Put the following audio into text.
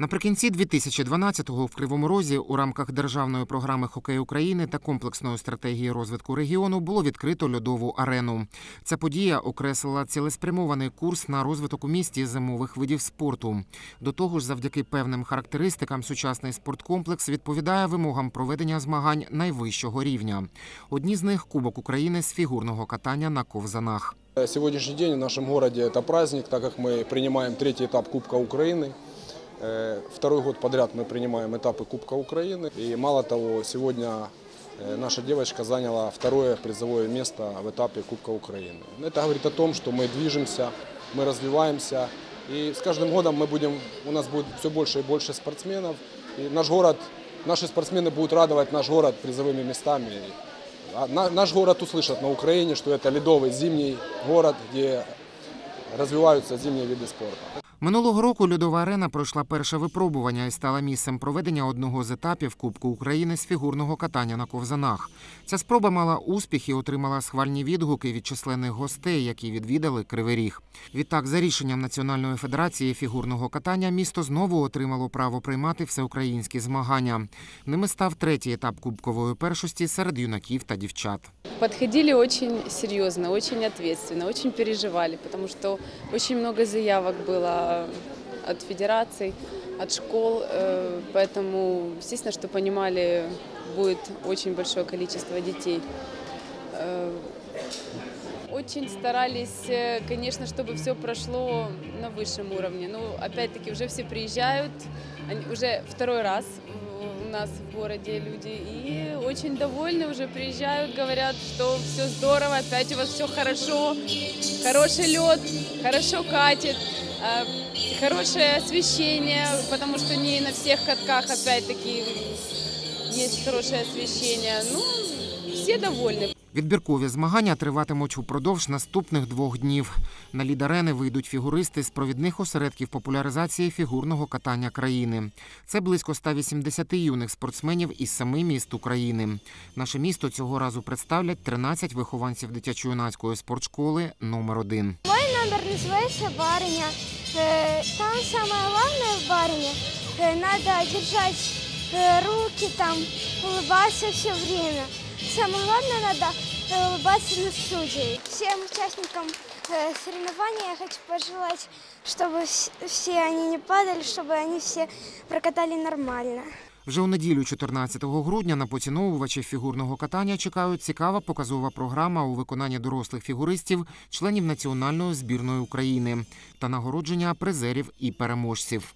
Наприкінці 2012-го в Кривому Розі у рамках державної програми Хокей України та комплексної стратегії розвитку регіону було відкрито льодову арену. Ця подія окреслила цілеспрямований курс на розвиток у місті зимових видів спорту. До того ж, завдяки певним характеристикам, сучасний спорткомплекс відповідає вимогам проведення змагань найвищого рівня. Одні з них Кубок України з фігурного катання на ковзанах. Сегодняшний день в нашем городе это праздник, так как мы принимаем третий этап Кубка Украины. Э, Второй год подряд мы принимаем этапы Кубка Украины. И мало того, сегодня э, наша девочка заняла второе призовое место в этапе Кубка Украины. Это говорит о том, что мы движемся, мы развиваемся. И с каждым годом мы будем, у нас будет все больше и больше спортсменов. И наш город, наши спортсмены будут радовать наш город призовыми местами. А на- Наш город услышат на Украине, что это ледовый зимний город, где развиваются зимние виды спорта. Минулого року льодова арена пройшла перше випробування і стала місцем проведення одного з етапів Кубку України з фігурного катання на ковзанах. Ця спроба мала успіх і отримала схвальні відгуки від численних гостей, які відвідали Кривий Ріг. Відтак, за рішенням Національної федерації фігурного катання, місто знову отримало право приймати всеукраїнські змагання. Ними став третій етап кубкової першості серед юнаків та дівчат. Подходили очень серьезно, очень ответственно, очень переживали, потому что очень много заявок было от федераций, от школ, э, поэтому, естественно, что понимали, будет очень большое количество детей. Э, Очень старались, э, конечно, чтобы все прошло на высшем уровне. Ну, опять-таки, уже все приезжают, они уже второй раз у нас в городе люди, и очень довольны уже приезжают, говорят, что все здорово, опять у вас все хорошо, хороший лед, хорошо катит, э, хорошее освещение, потому что не на всех катках, опять-таки, есть хорошее освещение. Ну, все довольны. Відбіркові змагання триватимуть упродовж наступних двох днів. На лід арени вийдуть фігуристи з провідних осередків популяризації фігурного катання країни. Це близько 180 юних спортсменів із семи міст України. Наше місто цього разу представлять 13 вихованців дитячо-юнацької спортшколи номер 1 номер называется «Барыня». Э, Там самое главное в барыне э, надо держать э, руки, там, улыбаться все время. Самое главное надо э, улыбаться на судей. Всем участникам э, соревнований я хочу пожелать, чтобы вс- все они не падали, чтобы они все прокатали нормально. Вже у неділю, 14 грудня, на поціновувачів фігурного катання чекають цікава показова програма у виконанні дорослих фігуристів, членів національної збірної України та нагородження призерів і переможців.